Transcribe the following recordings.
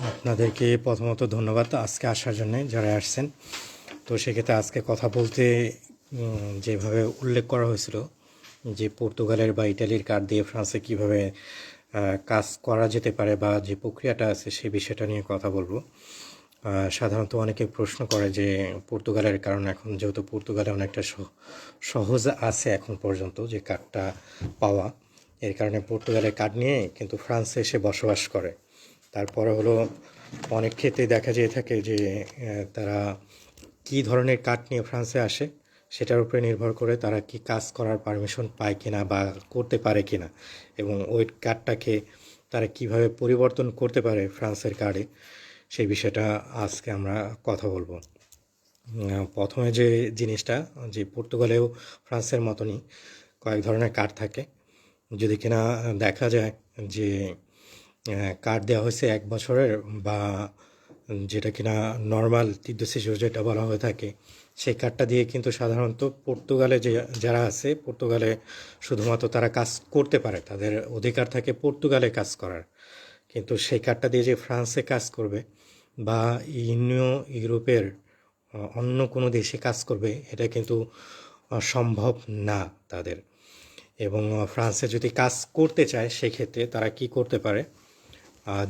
আপনাদেরকে প্রথমত ধন্যবাদ আজকে আসার জন্য যারা আসছেন। তো সেক্ষেত্রে আজকে কথা বলতে যেভাবে উল্লেখ করা হয়েছিল, যে পর্তুগালের বা ইটালির কার্ড দিয়ে ফ্রান্সে কীভাবে কাজ করা যেতে পারে বা যে প্রক্রিয়াটা আছে সেই বিষয়টা নিয়ে কথা বলব। সাধারণত অনেকে প্রশ্ন করে যে পর্তুগালের, কারণ এখন যেহেতু পর্তুগালে অনেকটা সহ- সহজ আছে এখন পর্যন্ত যে কার্ডটা পাওয়া। এর কারণে পর্তুগালের কার্ড নিয়ে কিন্তু ফ্রান্সে এসে বসবাস করে। তারপরে হলো অনেক ক্ষেত্রে দেখা যেয়ে থাকে যে তারা কী ধরনের কার্ড নিয়ে ফ্রান্সে আসে সেটার উপরে নির্ভর করে তারা কি কাজ করার পারমিশন পায় কিনা বা করতে পারে কিনা এবং ওই কার্ডটাকে তারা কীভাবে পরিবর্তন করতে পারে ফ্রান্সের কার্ডে সেই বিষয়টা আজকে আমরা কথা বলব। প্রথমে যে জিনিসটা, যে পর্তুগালেও ফ্রান্সের মতনই কয়েক ধরনের কার্ড থাকে। যদি কিনা দেখা যায় যে কার্ড দেওয়া হয়েছে এক বছরের বা যেটা কিনা নর্মাল তীর্থ শিশু যেটা বলা হয়ে থাকে, সেই কার্ডটা দিয়ে কিন্তু সাধারণত পর্তুগালে যে, যারা আছে পর্তুগালে শুধুমাত্র তারা কাজ করতে পারে, তাদের অধিকার থাকে পর্তুগালে কাজ করার। কিন্তু সেই কার্ডটা দিয়ে যে ফ্রান্সে কাজ করবে বা ইউনিয় ইউরোপের অন্য কোনো দেশে কাজ করবে, এটা কিন্তু সম্ভব না তাদের। এবং ফ্রান্সে যদি কাজ করতে চায়, সেক্ষেত্রে তারা কি করতে পারে?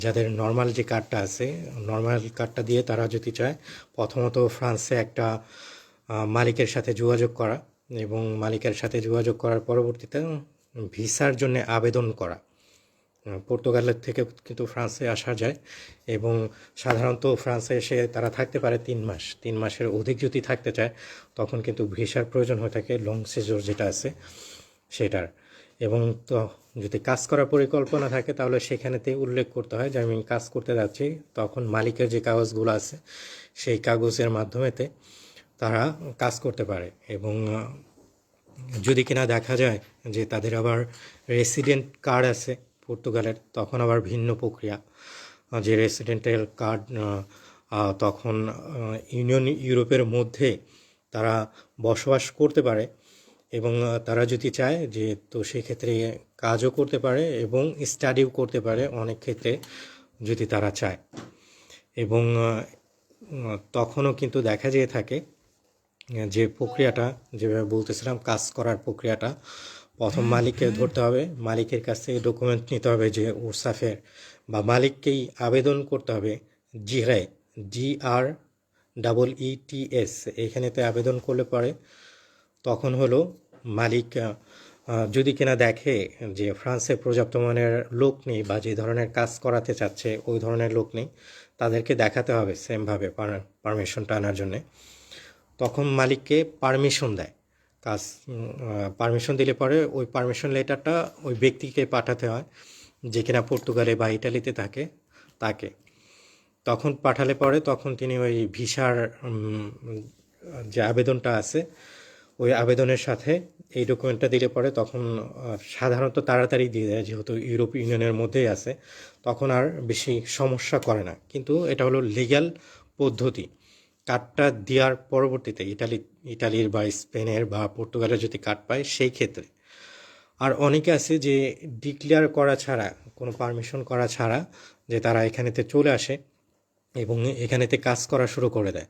যাদের নর্মাল যে কার্ডটা আছে নর্মাল কার্ডটা দিয়ে তারা যদি চায়, প্রথমত ফ্রান্সে একটা মালিকের সাথে যোগাযোগ করা এবং মালিকের সাথে যোগাযোগ করার পরবর্তীতে ভিসার জন্য আবেদন করা। পর্তুগালের থেকে কিন্তু ফ্রান্সে আসা যায় এবং সাধারণত ফ্রান্সে এসে তারা থাকতে পারে তিন মাস। তিন মাসের অধিক যদি থাকতে চায়, তখন কিন্তু ভিসার প্রয়োজন হয়ে থাকে লং সেজোর যেটা আছে। সেটার। এবং তো যদি কাজ করার পরিকল্পনা থাকে, তাহলে সেখানেতে উল্লেখ করতে হয় যে, আমি কাজ করতে যাচ্ছি, তখন মালিকের যে কাগজগুলো আছে, সেই কাগজের মাধ্যমেতে তারা কাজ করতে পারে। এবং, যদি কিনা দেখা যায় যে, তাদের আবার রেসিডেন্ট কার্ড আছে পর্তুগালের, তখন আবার ভিন্ন প্রক্রিয়া। যে রেসিডেন্টাল কার্ড তখন ইউনিয়ন ইউরোপের মধ্যে তারা বসবাস করতে পারে। এবং তারা যদি চায় যে তো সেক্ষেত্রে কাজও করতে পারে এবং স্টাডিও করতে পারে অনেক ক্ষেত্রে যদি তারা চায়। এবং তখনও কিন্তু দেখা যেয়ে থাকে যে প্রক্রিয়াটা যেভাবে বলতেছিলাম কাজ করার প্রক্রিয়াটা প্রথম মালিককে ধরতে হবে মালিকের কাছ থেকে ডকুমেন্ট নিতে হবে যে ওরসাফের বা মালিককেই আবেদন করতে হবে জিরে জি R double E T S এইখানেতে আবেদন করলে পরে তখন হলো মালিক যদি কিনা দেখে যে ফ্রান্সে পর্যাপ্ত মানের লোক নেই বা যে ধরনের কাজ করাতে চাচ্ছে ওই ধরনের লোক নেই, তাদেরকে দেখাতে হবে সেমভাবে পারমিশনটা আনার জন্যে। তখন মালিককে পারমিশন দেয়। কাজ পারমিশন দিলে পরে ওই পারমিশন লেটারটা ওই ব্যক্তিকে পাঠাতে হয়, যে কিনা পর্তুগালে বা ইটালিতে থাকে, তাকে। তখন পাঠালে পরে তখন তিনি ওই ভিসার যে আবেদনটা আছে ওই আবেদনের সাথে এই ডকুমেন্টটা দিলে পরে তখন সাধারণত তাড়াতাড়ি দিয়ে দেয়, যেহেতু ইউরোপ ইউনিয়নের মধ্যেই আছে, তখন আর বেশি সমস্যা করে না। কিন্তু এটা হলো লিগ্যাল পদ্ধতি। কার্ডটা দেওয়ার পরবর্তীতে ইটালি ইটালির বা স্পেনের বা পর্তুগালের যদি কার্ড পায়, সেই ক্ষেত্রে। আর অনেকে আছে যে ডিক্লেয়ার করা ছাড়া, কোনো পারমিশন করা ছাড়া যে তারা এখানেতে চলে আসে এবং এখানেতে কাজ করা শুরু করে দেয়।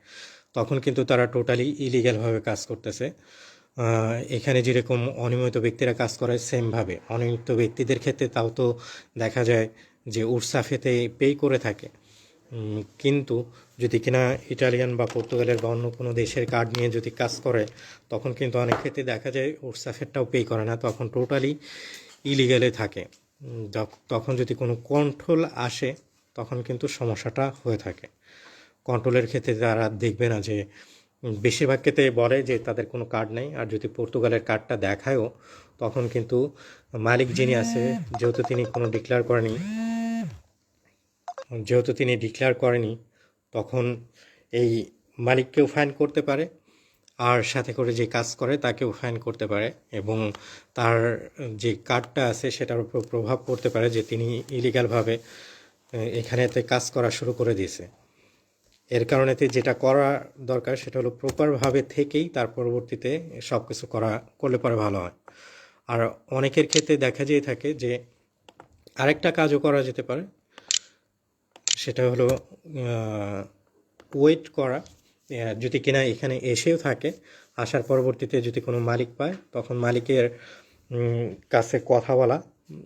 তখন কিন্তু তারা টোটালি ইলিগ্যালভাবে কাজ করতেছে। এখানে যেরকম অনিয়মিত ব্যক্তিরা কাজ করে সেমভাবে অনিয়মিত ব্যক্তিদের ক্ষেত্রে তাও তো দেখা যায় যে উৎসাফেতে পে করে থাকে। কিন্তু যদি কিনা ইটালিয়ান বা পর্তুগালের বা অন্য কোনো দেশের কার্ড নিয়ে যদি কাজ করে, তখন কিন্তু অনেক ক্ষেত্রে দেখা যায় উৎসাফেরটাও পে করে না, তখন টোটালি ইলিগালে থাকে। তখন যদি কোনো কন্ট্রোল আসে তখন কিন্তু সমস্যাটা হয়ে থাকে। কন্ট্রোলের ক্ষেত্রে তারা দেখবে না যে, বেশিরভাগ ক্ষেত্রে বলে যে তাদের কোনো কার্ড নেই। আর যদি পর্তুগালের কার্ডটা দেখায়ও, তখন কিন্তু মালিক যিনি আছে, যেহেতু তিনি কোনো ডিক্লেয়ার করেনি, যেহেতু তিনি ডিক্লেয়ার করেনি, তখন এই মালিককেও ফাইন করতে পারে। আর সাথে করে যে কাজ করে, তাকেও ফাইন করতে পারে। এবং তার যে কার্ডটা আছে, সেটার উপর প্রভাব পড়তে পারে যে তিনি ইলিগালভাবে এখানেতে কাজ করা শুরু করে দিয়েছে। এর কারণেতে যেটা করা দরকার সেটা হলো প্রপারভাবে থেকেই তার পরবর্তীতে সব কিছু করা করলে পরে ভালো হয়। আর অনেকের ক্ষেত্রে দেখা যেয়ে থাকে যে আরেকটা কাজও করা যেতে পারে, সেটা হলো ওয়েট করা। যদি কিনা এখানে এসেও থাকে, আসার পরবর্তীতে যদি কোনো মালিক পায়, তখন মালিকের কাছে কথা বলা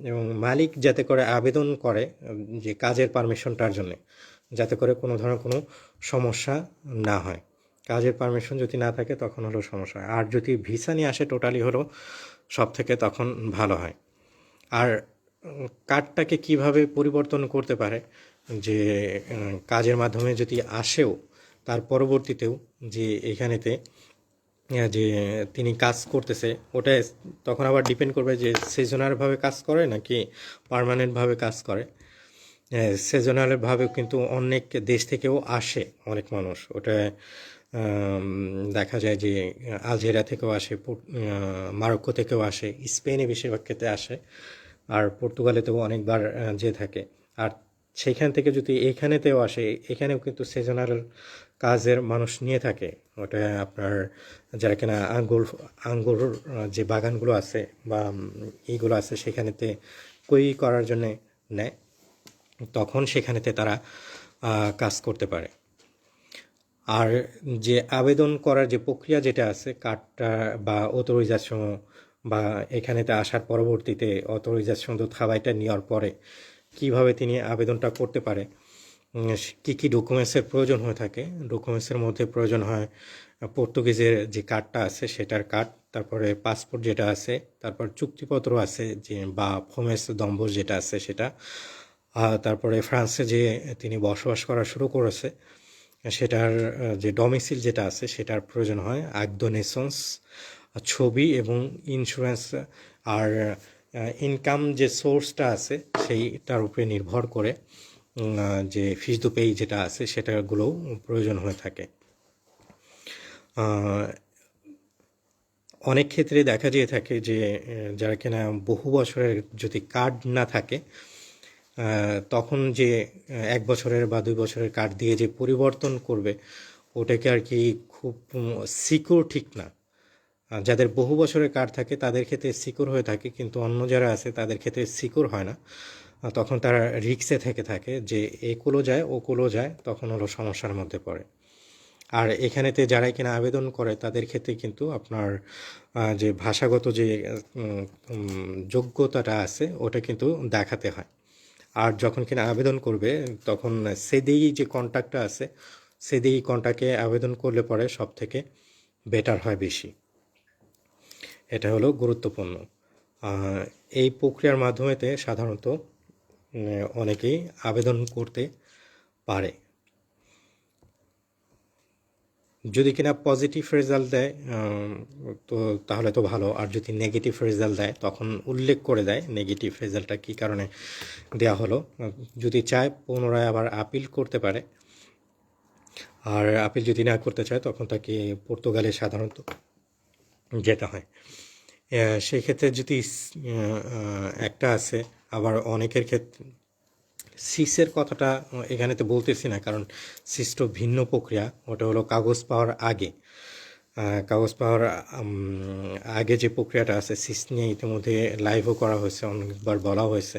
এবং মালিক যাতে করে আবেদন করে যে কাজের পারমিশনটার জন্য, যাতে করে কোনো ধরনের কোনো সমস্যা না হয় কাজের পারমিশন যদি না থাকে, তখন হলো সমস্যা। আর যদি ভিসা নিয়ে আসে টোটালি হলো, সব থেকে তখন ভালো হয় আর কার্ডটাকে কীভাবে পরিবর্তন করতে পারে, যে কাজের মাধ্যমে যদি আসেও, তার পরবর্তীতেও যে এখানেতে যে তিনি কাজ করতেছে ওটা তখন আবার ডিপেন্ড করবে যে সিজনালভাবে কাজ করে নাকি পার্মানেন্টভাবে কাজ করে। সিজনালভাবে কিন্তু অনেক দেশ থেকেও আসে অনেক মানুষ। ওটা দেখা যায় যে আলজেরিয়া থেকেও আসে মারক্কো থেকেও আসে স্পেনে বেশিরভাগ ক্ষেত্রে আসে আর পর্তুগালেতেও অনেকবার আহ, যেয়ে থাকে। আর সেইখান থেকে যদি এখানেতেও আসে এখানেও কিন্তু সিজনাল কাজের মানুষ নিয়ে থাকে। ওটা আপনার যারা কিনা আঙ্গুর আঙ্গুর যে বাগানগুলো আছে বা এইগুলো আছে সেখানেতে কই করার জন্য নেয়, তখন সেখানেতে তারা কাজ করতে পারে। আর যে আবেদন করার যে প্রক্রিয়া যেটা আছে কার্ডটা বা অথরাইজেশন বা এখানেতে আসার পরবর্তীতে অথরাইজেশন তো থাবাইটা নেওয়ার পরে কীভাবে তিনি আবেদনটা করতে পারে কি কি ডকুমেন্টসের প্রয়োজন হয়ে থাকে, ডকুমেন্টসের মধ্যে প্রয়োজন হয় পর্তুগিজের যে কার্ডটা আছে, সেটার কার্ড, তারপরে পাসপোর্ট যেটা আছে, তারপর চুক্তিপত্র আছে যে, বা ফোমেস দম্বর যেটা আছে সেটা তারপরে ফ্রান্সে যে তিনি বসবাস করা শুরু করেছে, সেটার যে ডমিসিল যেটা আছে, সেটার প্রয়োজন হয় আগ্দ নেসন্স ছবি এবং ইন্স্যুরেন্স আর ইনকাম যে সোর্সটা আছে, সেইটার উপরে নির্ভর করে যে ফিস দু পেই যেটা আছে, সেটাগুলোও প্রয়োজন হয়ে থাকে। অনেক ক্ষেত্রে দেখা যেয়ে থাকে যে যারা কিনা বহু বছরের যদি কার্ড না থাকে তখন যে এক বছরের বা দুই বছরের কার্ড দিয়ে যে পরিবর্তন করবে, ওটাকে আর কি খুব সিকিউর ঠিক না। যাদের বহু বছরের কার্ড থাকে, তাদের ক্ষেত্রে সিকিউর হয়ে থাকে, কিন্তু অন্য যারা আছে, তাদের ক্ষেত্রে সিকিউর হয় না। তখন তারা রিক্সে থেকে থাকে যে, এ কোলো যায়, ও কোলো যায়, তখন হলো সমস্যার মধ্যে পড়ে। আর এখানেতে যারাই কিনা আবেদন করে, তাদের ক্ষেত্রে কিন্তু আপনার যে ভাষাগত যে যোগ্যতাটা আছে, ওটা কিন্তু দেখাতে হয়। আর যখন কিনা আবেদন করবে, তখন সেদেই যে কন্ট্যাক্টটা আছে সেদেই কন্ট্যাক্টে আবেদন করলে পরে সব থেকে বেটার হয় বেশি। এটা হলো গুরুত্বপূর্ণ। এই প্রক্রিয়ার মাধ্যমেতে সাধারণত অনেকেই আবেদন করতে পারে। যদি কিনা পজিটিভ রেজাল্ট দেয় তো তাহলে তো ভালো। আর যদি নেগেটিভ রেজাল্ট দেয় তখন উল্লেখ করে দেয় নেগেটিভ রেজাল্টটা কী কারণে দেওয়া হলো। যদি চায় পুনরায় আবার আপিল করতে পারে। আর আপিল যদি না করতে চায় তখন তাকে পর্তুগালে সাধারণত যেতে হয়। আহ, সেই ক্ষেত্রে যদি একটা আছে আবার অনেকের ক্ষেত্রে সিসের কথাটা এখানে তো বলতেছি না, কারণ সিস তো ভিন্ন প্রক্রিয়া, ওটা হলো কাগজ পাওয়ার আগে। কাগজ পাওয়ার আগে যে প্রক্রিয়াটা আছে সিস নিয়ে ইতিমধ্যে লাইভও করা হয়েছে, অনেকবার বলা হয়েছে।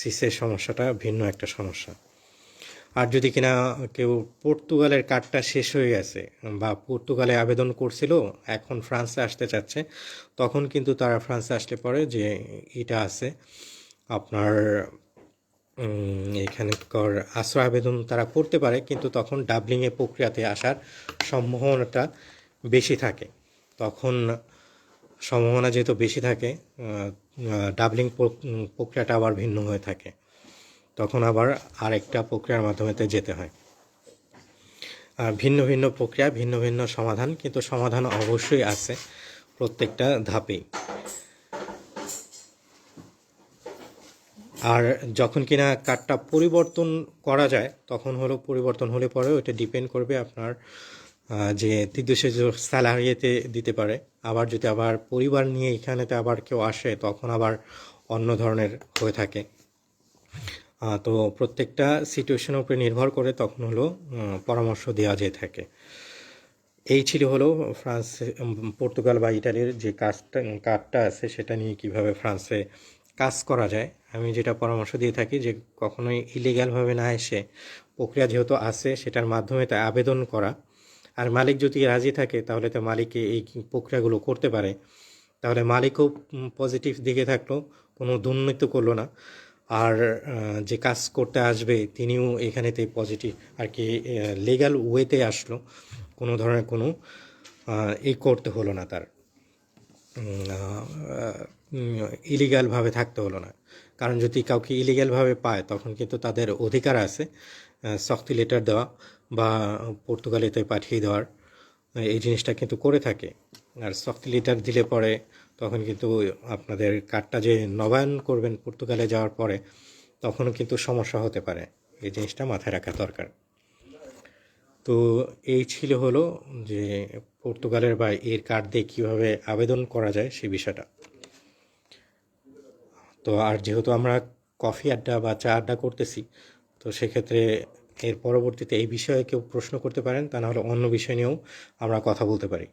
সিসের সমস্যাটা ভিন্ন একটা সমস্যা। আর যদি কিনা কেউ পর্তুগালের কার্ডটা শেষ হয়ে গেছে বা পর্তুগালে আবেদন করছিল, এখন ফ্রান্সে আসতে চাচ্ছে, তখন কিন্তু তারা ফ্রান্সে আসলে পরে যে এটা আছে, আপনার এখানকার আশ্রয় আবেদন তারা করতে পারে, কিন্তু তখন ডাবলিংয়ের প্রক্রিয়াতে আসার সম্ভাবনাটা বেশি থাকে। তখন সম্ভাবনা যেহেতু বেশি থাকে ডাবলিং প্রক্রিয়াটা আবার ভিন্ন হয়ে থাকে। তখন আবার আরেকটা প্রক্রিয়ার মাধ্যমেতে যেতে হয়। ভিন্ন ভিন্ন প্রক্রিয়া, ভিন্ন ভিন্ন সমাধান, কিন্তু সমাধান অবশ্যই আছে প্রত্যেকটা ধাপেই। আর যখন কিনা কার্ডটা পরিবর্তন করা যায়, তখন হলো পরিবর্তন হলে পরে ওটা ডিপেন্ড করবে আপনার যে তিরিশে স্যালারিতে দিতে পারে। আবার যদি আবার পরিবার নিয়ে এখানেতে আবার কেউ আসে, তখন আবার অন্য ধরনের হয়ে থাকে। তো প্রত্যেকটা সিচুয়েশনের উপরে নির্ভর করে তখন হলো পরামর্শ দেওয়া যেয়ে থাকে। এই ছিল হলো ফ্রান্স পর্তুগাল বা ইটালির যে কাজটা, কার্ডটা আছে, সেটা নিয়ে কীভাবে ফ্রান্সে কাজ করা যায়। আমি যেটা পরামর্শ দিয়ে থাকি যে কখনোই ইলিগ্যালভাবে না এসে প্রক্রিয়া যেহেতু আছে সেটার মাধ্যমে তা আবেদন করা। আর মালিক যদি রাজি থাকে তাহলে তো মালিককে এই প্রক্রিয়াগুলো করতে পারে। তাহলে মালিকও পজিটিভ দিকে থাকল, কোনো দুর্নীতি করল না। আর যে কাজ করতে আসবে তিনিও এখানেতে পজিটিভ আর কি লিগ্যাল ওয়েতে আসলো, কোনো ধরনের কোনো এই করতে হলো না তার। ইলিগ্যালভাবে থাকতে হলো না। কারণ যদি কাউকে ইলিগ্যালভাবে পায়, তখন কিন্তু তাদের অধিকার আছে শক্তি লেটার দেওয়া বা পর্তুগালেতে পাঠিয়ে দেওয়ার এই জিনিসটা কিন্তু করে থাকে। আর শক্তি লেটার দিলে পরে তখন কিন্তু আপনাদের কার্ডটা যে নবায়ন করবেন পর্তুগালে যাওয়ার পরে, তখনও কিন্তু সমস্যা হতে পারে। এই জিনিসটা মাথায় রাখা দরকার। তো এই ছিল হলো যে পর্তুগালের বা এর কার্ড দিয়ে কীভাবে আবেদন করা যায় সে বিষয়টা। তো আর যেহেতু আমরা কফি আড্ডা বা চা আড্ডা করতেছি, তো সেক্ষেত্রে এর পরবর্তীতে এই বিষয়ে কেউ প্রশ্ন করতে পারেন, তা নাহলে অন্য বিষয় নিয়েও আমরা কথা বলতে পারি।